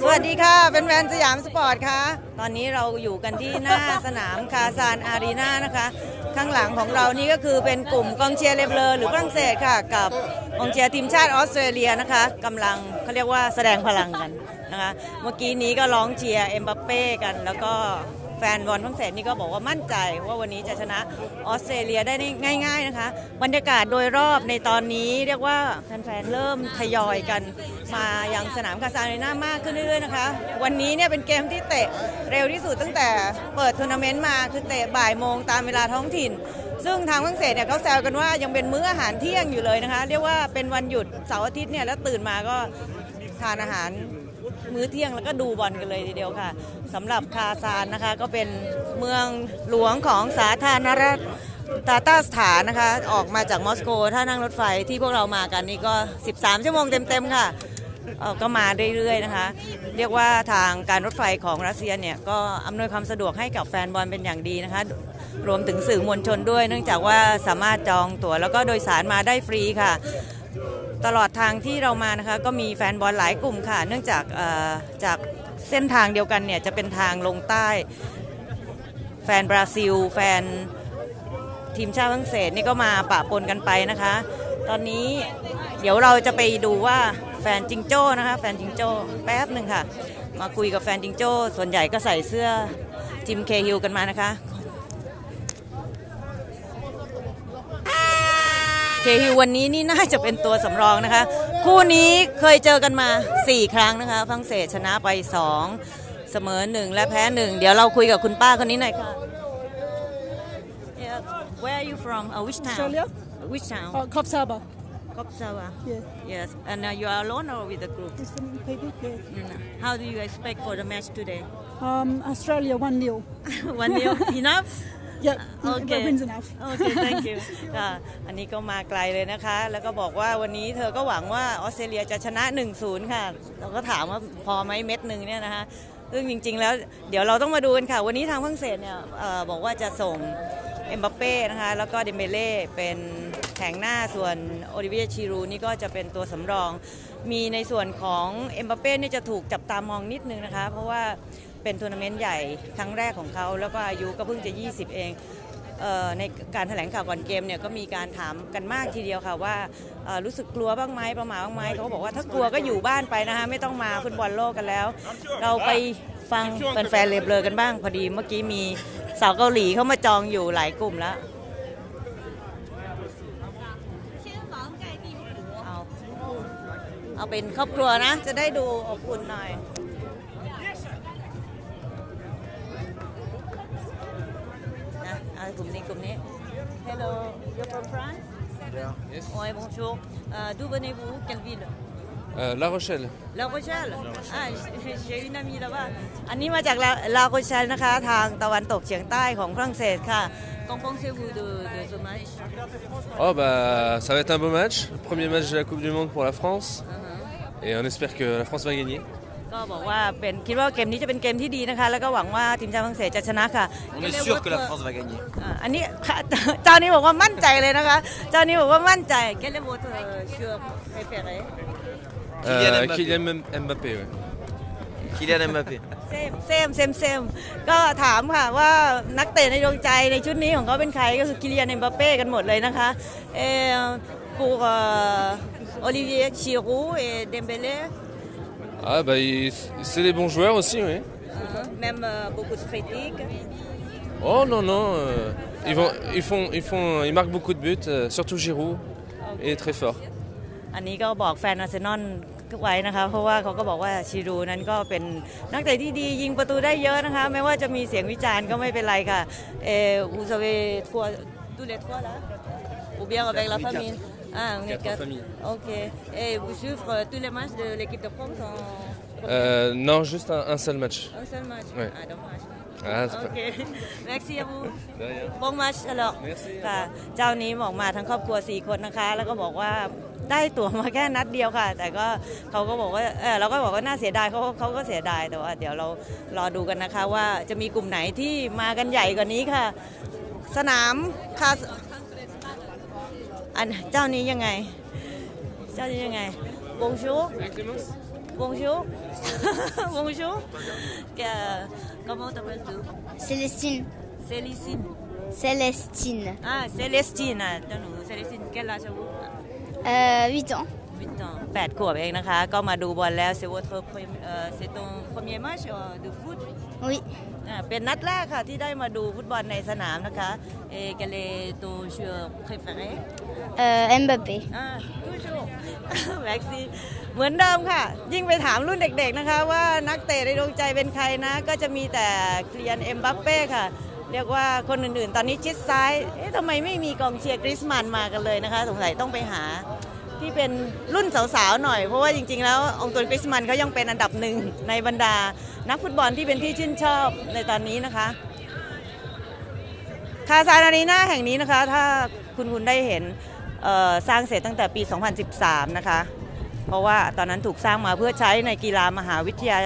สวัสดีค่ะเป็นแฟนๆสยามสปอร์ตค่ะ ตอนนี้เราอยู่กันที่หน้าสนามคาซานอารีนานะคะ ข้างหลังของเรานี่ก็คือเป็นกลุ่มกองเชียร์เลเบลอหรือฝรั่งเศสค่ะ กับกองเชียร์ทีมชาติออสเตรเลียนะคะกำลังเขาเรียกว่าแสดงพลังกันนะคะ เมื่อกี้นี้ก็ร้องเชียร์เอ็มบัปเป้กันแล้วก็ แฟนบอลฝรั่งเศสนี่ก็บอกว่ามั่นใจว่าวันนี้จะชนะออสเตรเลียได้ง่าย ๆนะคะ บรรยากาศโดยรอบในตอนนี้เรียกว่าแฟนๆเริ่มทยอยกันมายังสนามคาซาเรน่ามากขึ้นเรื่อยๆนะคะ วันนี้เนี่ยเป็นเกมที่เตะเร็วที่สุดตั้งแต่เปิดทัวร์นาเมนต์มาคือเตะบ่ายโมงตามเวลาท้องถิ่น ซึ่งทางฝรั่งเศสเนี่ยเขาแซวกันว่ายังเป็นมื้ออาหารเที่ยงอยู่เลยนะคะ เรียกว่าเป็นวันหยุดเสาร์อาทิตย์เนี่ยแล้วตื่นมาก็ทานอาหาร มื้อเที่ยงแล้วก็ดูบอลกันเลยทีเดียวค่ะสำหรับคาซานนะคะก็เป็นเมืองหลวงของสาธารณรัฐตาตาสถานนะคะ ออกมาจากมอสโก ถ้านั่งรถไฟที่พวกเรามากันนี่ก็ 13 ชั่วโมงเต็มๆค่ะก็มาเรื่อยๆนะคะ เรียกว่าทางการรถไฟของรัสเซียเนี่ย ก็อำนวยความสะดวกให้กับแฟนบอลเป็นอย่างดีนะคะ รวมถึงสื่อมวลชนด้วย เนื่องจากว่าสามารถจองตั๋วแล้วก็โดยสารมาได้ฟรีค่ะ ตลอดทางที่เรามานะคะก็มีแฟนบอลหลายกลุ่มค่ะ เนื่องจากจากเส้นทางเดียวกันเนี่ยจะเป็นทางลงใต้ แฟนบราซิล แฟนทีมชาติฝรั่งเศสนี่ก็มาปะปนกันไปนะคะ ตอนนี้เดี๋ยวเราจะไปดูว่าแฟนจิงโจ้นะคะแฟนจิงโจ้แป๊บหนึ่งค่ะ มาคุยกับแฟนจิงโจ้ส่วนใหญ่ก็ใส่เสื้อจิมเคฮิลกันมานะคะ เค ฮิลวันนี้นี่น่าจะเป็นตัวสำรองนะคะ คู่นี้เคยเจอกันมา 4 ครั้งนะคะฝรั่งเศสชนะไป 2 เสมอ 1 และแพ้ 1 เดี๋ยวเราคุยกับคุณป้าคนนี้หน่อยค่ะ Yeah. Where are you from? Uh, which town? Australia? Which town? Uh, Kopsaba. Kopsawa. Yeah. Yes. And uh, you are alone or with the group? With some people. Yeah. Mm. How do you expect for the match today? Um, Australia 1 0. One nil enough? Yep. Okay. Wins enough. Okay, thank you ค่ะอันนี้ก็มาไกลเลยนะคะ แล้วก็บอกว่าวันนี้เธอก็หวังว่าออสเตรเลียจะชนะ 1-0 ค่ะ เราก็ถามว่าพอไหมเม็ดหนึ่งเนี่ยนะคะ ซึ่งจริง ๆ แล้วเดี๋ยวเราต้องมาดูกันค่ะ วันนี้ทางฝรั่งเศสเนี่ยเออบอกว่าจะส่งเอ็มบัปเป้นะคะ แล้วก็เดมเบเล่เป็นแข่งหน้าส่วนโอลิเวียชีรูนี่ก็จะเป็นตัวสำรอง มีในส่วนของเอ็มบัปเป้เนี่ยจะถูกจับตามองนิดนึงนะคะ เพราะว่า เป็นทัวร์นาเมนต์ใหญ่ครั้งแรกของเขา แล้วก็อายุก็เพิ่งจะ 20 เองเออในการแถลงข่าวก่อนเกมเนี่ยก็มีการถามกันมากทีเดียวค่ะว่ารู้สึกกลัวบ้างไหมประหมาบ้างไหมเขาบอกว่าถ้ากลัวก็อยู่บ้านไปนะคะไม่ต้องมาฟุตบอลโลกกันแล้ว เราไปฟังแฟนๆเลเบลอกันบ้าง พอดีเมื่อกี้มีสาวเกาหลีเข้ามาจองอยู่หลายกลุ่มแล้วเอาเอาเป็นครอบครัวนะ จะได้ดูอบอุ่นหน่อย กลุ่มนี้กลุ่มนี้ Hello you're from France Yes. Ouais bonjour Euh, d'où venez-vous quelle ville Euh, La Rochelle. La Rochelle ah j'ai- j'ai une amie là-bas อันนี้มาจากลาลาโรเชลนะคะ ทางตะวันตกเฉียงใต้ของฝรั่งเศสค่ะ Qu'en pensez-vous de, de ce match Oh bah ça va être un beau match. Premier match de la Coupe du Monde pour la France. Et on espère que la France va gagner. ก็บอกว่าเป็นคิดว่าเกมนี้จะเป็นเกมที่ดีนะคะ แล้วก็หวังว่าทีมชาติฝรั่งเศสจะชนะค่ะ On est sûr que la France va gagner. อ่าอันนี้เจ้านี้บอกว่ามั่นใจเลยนะคะ เจ้านี้บอกว่ามั่นใจ Quel est votre joueur préféré Euh, Mbappé. Kylian Mb- Mbappé, ouais. Kylian Mbappé. เซมเซมเซมเซมก็ถามค่ะว่านักเตะในดวงใจในชุดนี้ของเขาเป็นใครก็คือกิเลียนเอ็มบัปเป้กันหมดเลยนะคะเออ pour euh, Olivier Giroud et Dembélé Ah bah il- c'est des bons joueurs aussi, oui. hein, même euh, beaucoup de critiques Oh non non, euh, ils, vont, ils, font, ils, font, ils marquent beaucoup de buts, euh, surtout Giroud. Et très fort. อันนี้ก็บอกแฟนอาร์เซนอลไว้นะคะ เพราะว่าเขาก็บอกว่าชิรูนั้นก็เป็นนักเตะที่ดียิงประตูได้เยอะนะคะ แม้ว่าจะมีเสียงวิจารณ์ก็ไม่เป็นไรค่ะเออ vous avez trois tous les trois là ou bien avec la famille ah on est Quatre quatre familles. ok et vous suivez tous les matchs de l'équipe de France en Euh, non, juste un, un seul match. un seul match Ouais. ah dommage Ah, c'est pas- ok merci à vous De rien. บงมาชลอก Merci ค่ะ เจ้านี้บอกมาทั้งครอบครัว 4 คนนะคะ แล้วก็บอกว่าได้ตั๋วมาแค่นัดเดียวค่ะ แต่ก็เขาก็บอกว่าเออเราก็บอกว่าน่าเสียดายเขาเขาก็เสียดาย แต่ว่าเดี๋ยวเรารอดูกันนะคะ ว่าจะมีกลุ่มไหนที่มากันใหญ่กว่านี้ค่ะ สนามคา อันเจ้านี้ยังไง เจ้านี้ยังไงบงชู Bonjour. Bonjour. Que- comment t'appelles-tu Célestine. Célestine. Célestine. Ah, Célestine. Ah, attends, nous, Célestine, quel âge avez-vous Euh, 8 ans. 8 ans.8 ขวบเองนะคะก็มาดูบอลแล้ว c'est votre premier- euh, c'est ton premier match euh, de foot Oui. อ่าเป็นนัดแรกค่ะที่ได้มาดูฟุตบอลในสนามนะคะ et quel est ton joueur préféré Euh, Mbappé. อ่า toujours Maxi เหมือนเดิมค่ะ ยิ่งไปถามรุ่นเด็กๆนะคะ ว่านักเตะในดวงใจเป็นใครนะ ก็จะมีแต่เคลียนเอ็มบัปเป้ค่ะ เรียกว่าคนอื่นๆ ตอนนี้ชิดซ้าย เอ๊ะทำไมไม่มีกองเชียร์กริสมันมากันเลยนะคะ สงสัยต้องไปหาที่เป็นรุ่นสาวๆหน่อย เพราะว่าจริงๆ แล้วองค์ตัวกริสมันเขายังเป็นอันดับหนึ่งในบรรดา นักฟุตบอลที่เป็นที่ชื่นชอบในตอนนี้นะคะคาซานารีนาแห่งนี้นะคะ ถ้าคุณคุณได้เห็นสร้างเสร็จตั้งแต่ปี 2013 นะคะ เพราะว่าตอนนั้นถูกสร้างมาเพื่อใช้ในกีฬามหาวิทยา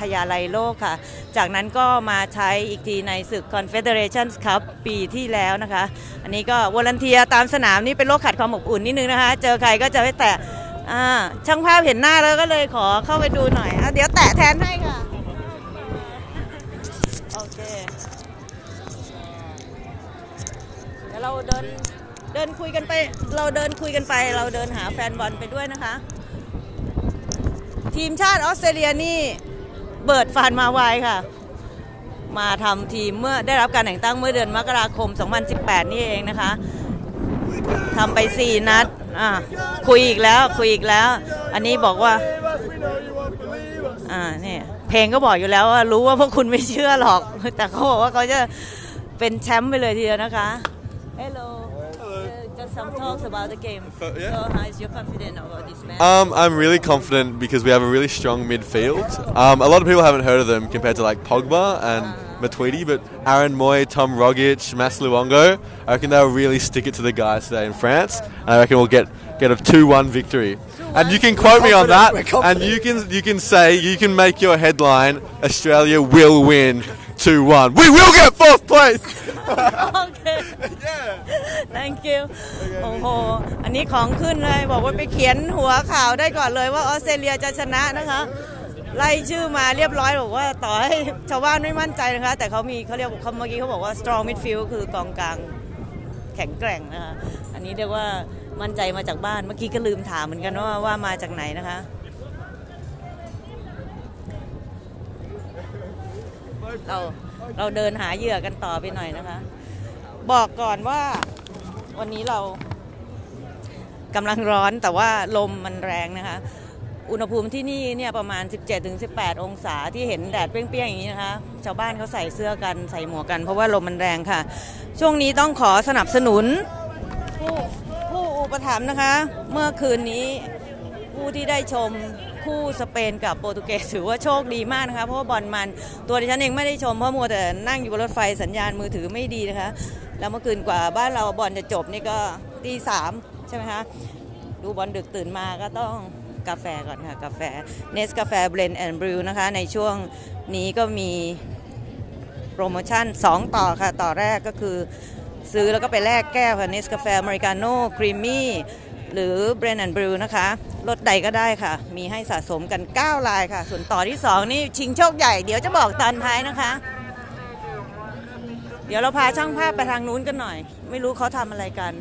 ทยาลัยโลกค่ะ จากนั้นก็มาใช้อีกทีในศึก Confederation Cup ปีที่แล้วนะคะ อันนี้ก็วอลันเทียตามสนามนี่เป็นโรคขัดความอบอุ่นนิดนึงนะคะ เจอใครก็จะไม่แตะช่างภาพเห็นหน้าแล้วก็เลยขอเข้าไปดูหน่อยอเดี๋ยวแตะแทนให้ค่ะ เดี๋ยวเราเดินเดินคุยกันไป เราเดินคุยกันไป เราเดินหาแฟนบอลไปด้วยนะคะ ทีมชาติออสเตรเลียนี่เบิร์ดฟานมาไวค่ะ มาทำทีมเมื่อได้รับการแต่งตั้งเมื่อเดือนมกราคม 2018 นี่เองนะคะทำไป 4 นัดอะคุยอีกแล้วคุยอีกแล้ว อันนี้บอกว่า อ่าเนี่ย เพลงก็บอกอยู่แล้วว่ารู้ว่าพวกคุณไม่เชื่อหรอก แต่เขาบอกว่าเขาจะเป็นแชมป์ไปเลยทีเดียวนะคะ Hello Uh, just some talks about the game Uh, yeah. so how is your confidence about this match Um, I'm really confident because we have a really strong midfield. Um, a lot of people haven't heard of them compared to like Pogba and Matuidi, but Aaron Moy, Tom Rogic, Mas Luongo, I reckon they'll really stick it to the guys today in France, and I reckon we'll get get a two-one victory. And you can quote me on that, and you can you can say you can make your headline: Australia will win two-one. We will get fourth place. โอเค thank you โอ้โห อันนี้ของขึ้นเลยบอกว่าไปเขียนหัวข่าวได้ก่อนเลยว่าออสเตรเลียจะชนะนะคะไล่ชื่อมาเรียบร้อยบอกว่าต่อให้ชาวบ้านไม่มั่นใจนะคะ แต่เขามีเขาเรียกเขาเมื่อกี้เขาบอกว่า strong midfield คือกองกลาง แข็งแกร่งนะคะอันนี้เรียกว่ามั่นใจมาจากบ้านเมื่อกี้ก็ลืมถามเหมือนกันว่าว่ามาจากไหนนะคะเราเราเดินหาเหยื่อกันต่อไปหน่อยนะคะ บอกก่อนว่าวันนี้เรากำลังร้อนแต่ว่าลมมันแรงนะคะ อุณหภูมิที่นี่เนี่ยประมาณ 17-18 องศาที่เห็นแดดเปรี้ยงๆอย่างนี้นะคะ ชาวบ้านเขาใส่เสื้อกันใส่หมวกกัน เพราะว่าลมมันแรงค่ะ ช่วงนี้ต้องขอสนับสนุน ผู้ผู้อุปถัมภ์นะคะ เมื่อคืนนี้ผู้ที่ได้ชมคู่สเปนกับโปรตุเกสถือว่าโชคดีมากนะคะเพราะว่าบอลมันตัวดิฉันเองไม่ได้ชมเพราะมัวแต่นั่งอยู่บนรถไฟสัญญาณมือถือไม่ดีนะคะ แล้วเมื่อคืนกว่าบ้านเราบอลจะจบนี่ก็ตีสามใช่ไหมคะดูบอลดึกตื่นมาก็ต้อง กาแฟก่อนค่ะกาแฟเนสกาแฟเบลนด์แอนด์บริวนะคะในช่วงนี้ก็มีโปรโมชั่น 2 ต่อค่ะ ต่อแรกก็คือซื้อแล้วก็ไปแลกแก้วค่ะเนสกาแฟอเมริกาโน่ครีมมี่หรือเบรนด์แอนด์บริวนะคะรถใดก็ได้ค่ะ มีให้สะสมกัน 9 ลายค่ะ ส่วนต่อที่ 2 นี่ชิงโชคใหญ่เดี๋ยวจะบอกตอนท้ายนะคะ เดี๋ยวเราพาช่างภาพไปทางนู้นกันหน่อย ไม่รู้เขาทำอะไรกัน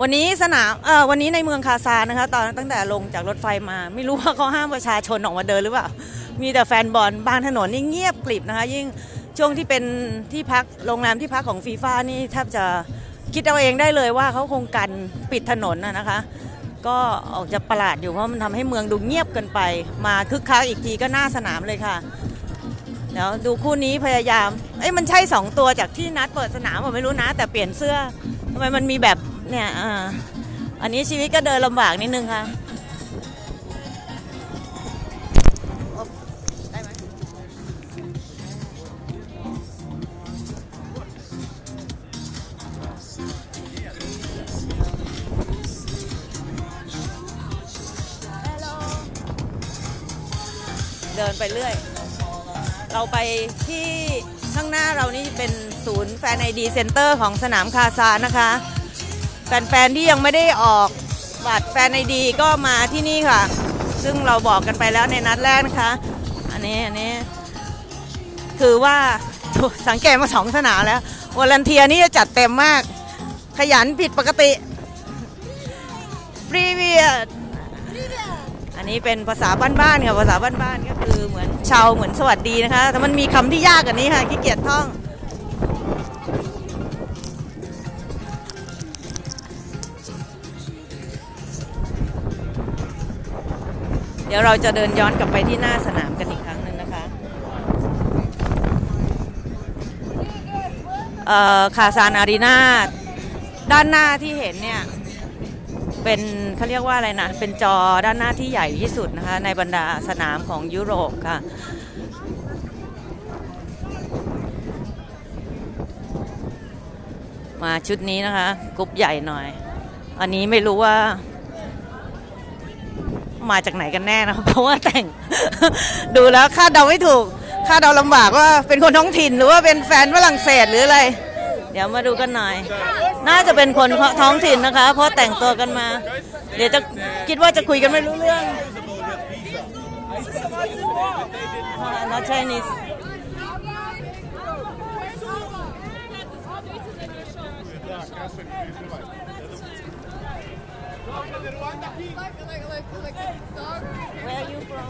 วันนี้สนามเออวันนี้ในเมืองคาซานนะคะ ตอนตั้งแต่ลงจากรถไฟมา ไม่รู้ว่าเขาห้ามประชาชนออกมาเดินหรือเปล่า มีแต่แฟนบอลบางถนนนี่เงียบกริบนะคะ ยิ่งช่วงที่เป็นที่พักโรงแรมที่พักของฟีฟ่านี่แทบจะคิดเอาเองได้เลยว่าเขาคงกันปิดถนนนะคะ ก็ออกจะประหลาดอยู่เพราะมันทำให้เมืองดูเงียบเกินไป มาคึกคักอีกทีก็หน้าสนามเลยค่ะเดี๋ยวดูคู่นี้พยายามเอ้ยมันใช่สองตัวจากที่นัดเปิดสนามผมไม่รู้นะ แต่เปลี่ยนเสื้อทำไมมันมีแบบ เนี่ยอ่าอันนี้ชีวิตก็เดินลำบากนิดนึงค่ะเดินไปเรื่อย เราไปที่ข้างหน้าเรานี่เป็นศูนย์แฟนไอดีเซ็นเตอร์ของสนามคาซานะคะ แฟนๆที่ยังไม่ได้ออกบัตรแฟนไอดีก็มาที่นี่ค่ะ ซึ่งเราบอกกันไปแล้วในนัดแรกนะคะ อันนี้อันนี้ คือว่าสังเกตมาสองสนามแล้ววอลันเทียนี่จะจัดเต็มมาก ขยันผิดปกติ p r e v i o u s อันนี้เป็นภาษาบ้านๆค่ะภาษาบ้านๆก็คือเหมือนชาวเหมือนสวัสดีนะคะแต่มันมีคำที่ยากกว่านี้ค่ะขี้เกียจท่อง ดี๋ยวเราจะเดินย้อนกลับไปที่หน้าสนามกันอีกครั้งหนึ่งนะคะเอ่อคาซานอารีนาด้านหน้าที่เห็นเนี่ย เป็นเขาเรียกว่าอะไรนะ เป็นจอด้านหน้าที่ใหญ่ที่สุดนะคะ ในบรรดาสนามของยุโรปค่ะมาชุดนี้นะคะกรุ๊ปใหญ่หน่อย อันนี้ไม่รู้ว่า มาจากไหนกันแน่นะเพราะว่าแต่ง ดูแล้วคาดเดาไม่ถูกคาดเดาลำบากว่าเป็นคนท้องถิ่นหรือว่าเป็นแฟนฝรั่งเศสหรืออะไร เดี๋ยวมาดูกันหน่อย น่าจะเป็นคนท้องถิ่นนะคะ เพราะแต่งตัวกันมา เดี๋ยวจะคิดว่าจะคุยกันไม่รู้เรื่อง not Chinese Where are you from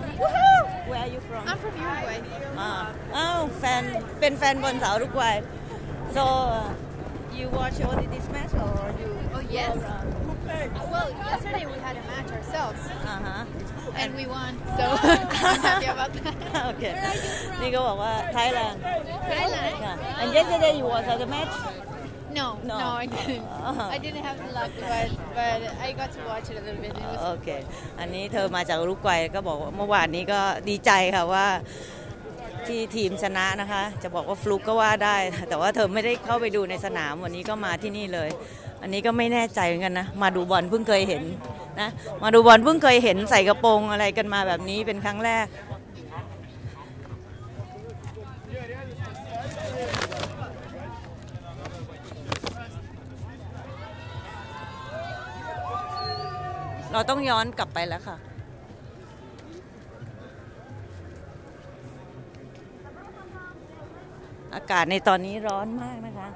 Where are you from I'm from Uruguay. อ่าอ้าวแฟนเป็นแฟนบอลสาวทุกวัย so uh, you watch only this match or you Oh yes. Well, yesterday we had a match ourselves อ่าฮะ and we won, so I'm happy about that. โอเค นี่ก็บอกว่า Thailand Thailand. yeah. and yesterday you was at the match No, No. no, I didn't. Uh-huh. I didn't have the luck, but but I got to watch it a little bit. It was โอเค อันนี้เธอมาจากอุรุกวัยก็บอกว่าเมื่อวานนี้ก็ดีใจค่ะว่าที่ทีมชนะนะคะ จะบอกว่าฟลุกก็ว่าได้ แต่ว่าเธอไม่ได้เข้าไปดูในสนามวันนี้ก็มาที่นี่เลย อันนี้ก็ไม่แน่ใจเหมือนกันนะ มาดูบอลเพิ่งเคยเห็นนะ มาดูบอลเพิ่งเคยเห็นใส่กระโปรงอะไรกันมาแบบนี้เป็นครั้งแรก เราต้องย้อนกลับไปแล้วค่ะ อากาศในตอนนี้ร้อนมากนะคะ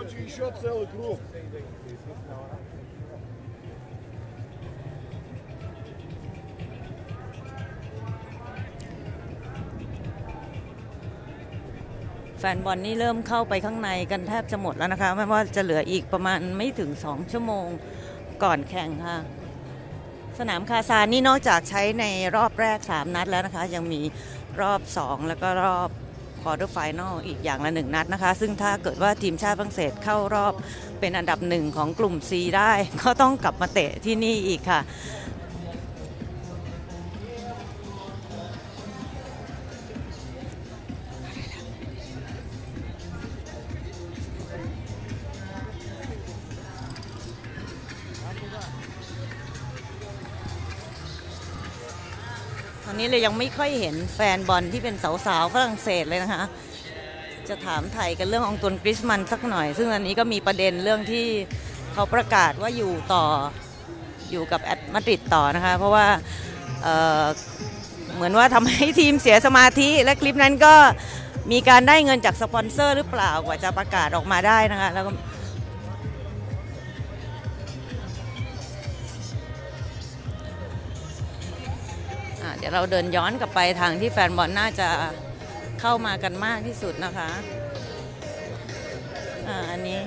Очень еще целый круг. ฟนบอลนี่เริ่มเข้าไปข้างในกันแทบจะหมดแล้วนะคะไม่ว่าจะเหลืออีกประมาณไม่ถึง 2 ชั่วโมงก่อนแข่งค่ะ สนามคาซานนี่นอกจากใช้ในรอบแรก 3 นัดแล้วนะคะ ยังมีรอบ 2 แล้วก็รอบควอเตอร์ไฟแนลอีกอย่างละหนึ่งนัดนะคะ ซึ่งถ้าเกิดว่าทีมชาติฝรั่งเศสเข้ารอบเป็นอันดับหนึ่งของกลุ่ม C ได้ ก็ต้องกลับมาเตะที่นี่อีกค่ะ นี้เลยยังไม่ค่อยเห็นแฟนบอลที่เป็นสาวๆฝรั่งเศสเลยนะคะ จะถามไทยกันเรื่ององตุนกริสมันสักหน่อย ซึ่งอันนี้ก็มีประเด็นเรื่องที่เขาประกาศว่าอยู่ต่ออยู่กับแอตมาดริดต่อนะคะ เพราะว่าเเหมือนว่าทำให้ทีมเสียสมาธิและคลิปนั้นก็มีการได้เงินจากสปอนเซอร์หรือเปล่ากว่าจะประกาศออกมาได้นะคะแล้วก็ ดี๋ยวเราเดินย้อนกลับไปทางที่แฟนบอลน่าจะเข้ามากันมากที่สุดนะคะอ่าอันนี้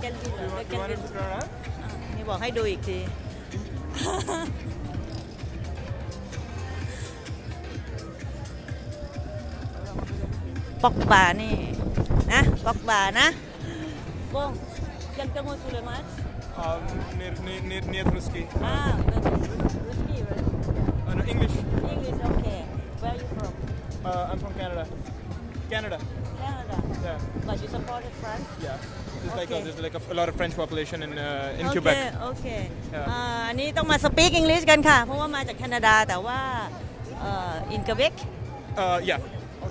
แกนวินเหรอแกนวินอะนี่บอกให้ดูอีกทีปอกบานี่ ะบงยังจะมาสุเลมัส Um, нет, нет, нет, нет русский. อ่า risky right Uh, no, English. English okay where you Uh, I'm from Canada. Canada. Canada Yeah. but you supported France Yeah. There's like a, Okay. there's like a, a lot of French population in uh, in โอเค Quebec. โอเค Yeah. อ่าอันนี้ต้องมาสปีกอังกฤษกันค่ะ เพราะว่ามาจากแคนาดาแต่ว่าเอ่ออินเกเบก Uh, yeah. โ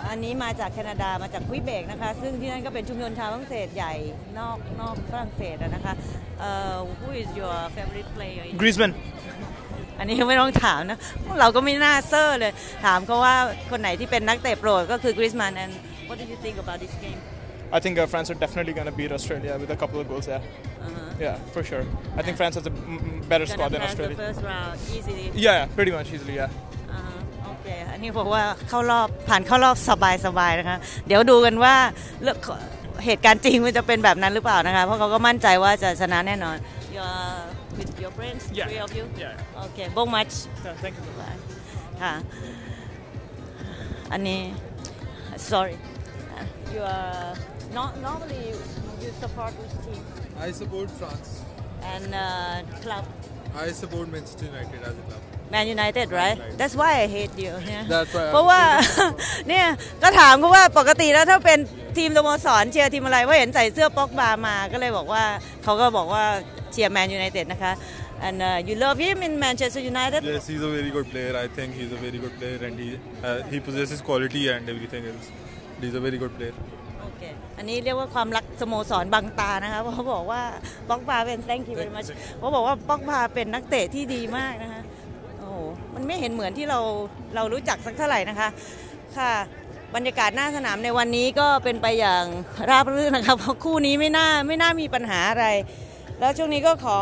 อเคอันนี้มาจากแคนาดามาจากควิเบกนะคะ ซึ่งที่นั่นก็เป็นชุมชนชาวฝรั่งเศสใหญ่นอกนอกฝรั่งเศสอะนะคะเอ่อ who is your favorite player in Griezmann. อันนี้ไม่ต้องถามนะเราก็ไม่น่าเซอร์เลย ถามเขาว่าคนไหนที่เป็นนักเตะโปรดก็คือกริสมัน and what do you think about this game I think uh, France are definitely gonna beat Australia with a couple of goals. Yeah. uh-huh. Yeah, for sure. I think France has a mm, mm, better gonna squad than pass the Australia. first round easily Yeah, yeah, pretty much easily. Yeah. อ่าฮะโอเคอันนี้บอกว่าเข้ารอบผ่านเข้ารอบสบายสบายนะคะ เดี๋ยวดูกันว่าเรื่องเหตุการณ์จริงมันจะเป็นแบบนั้นหรือเปล่านะคะ เพราะเขาก็มั่นใจว่าจะชนะแน่นอน your with your friends Yeah. three of you Yeah. โอเค both much Yeah, thank you. ค่ะอันนี้ sorry you are not normally you support which team I support France. and uh, club I support Manchester United as a club. Man United right United. that's why I hate you เนี่ย That's why I เพราะว่าเนี่ยก็ถามเขาว่าปกติแล้วถ้าเป็นทีมสโมสรเชียร์ทีมอะไรว่าเห็นใส่เสื้อป๊อกบามาก็เลยบอกว่าเขาก็บอกว่าเชียร์แมนยูไนเต็ดนะคะ and uh, you love him in Manchester United Yes, he's a very good player. I think he's a very good player, and he uh, he possesses quality and everything else. He's a very good player. โอเคอันนี้เรียกว่าความรักสโมสรบังตานะคะเพราะเขาบอกว่าป๊อกบาเป็น thank you very much เขาบอกว่าป๊อกบาเป็นนักเตะที่ดีมากนะคะโอ้โห มันไม่เห็นเหมือนที่เราเรารู้จักสักเท่าไหร่นะคะ ค่ะ บรรยากาศหน้าสนามในวันนี้ก็เป็นไปอย่างราบรื่นนะคะเพราะคู่นี้ไม่น่าไม่น่ามีปัญหาอะไร แล้วช่วงนี้ก็ขอ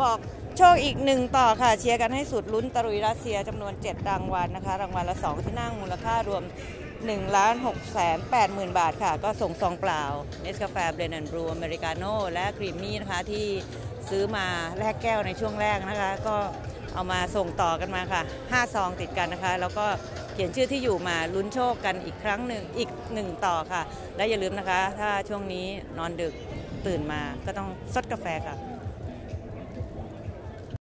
บอกโชคอีกหนึ่งต่อค่ะ เชียร์กันให้สุดลุ้นตะรุยรัสเซียจำนวน 7 รางวัลนะคะ รางวัลละ 2 ที่นั่งมูลค่ารวม1ล้าน6แสน8หมื่นบาทค่ะ ก็ส่งซองเปล่าเนสกาแฟเบรนด์บรูอเมริกาโน่และครีมมี่นะคะที่ซื้อมาแลกแก้วในช่วงแรกนะคะ ก็ เอามาส่งต่อกันมาค่ะ 5 ซองติดกันนะคะ แล้วก็เขียนชื่อที่อยู่มาลุ้นโชคกันอีกครั้งหนึ่งอีกหนึ่งต่อค่ะ และอย่าลืมนะคะ ถ้าช่วงนี้นอนดึกตื่นมาก็ต้องซดกาแฟค่ะ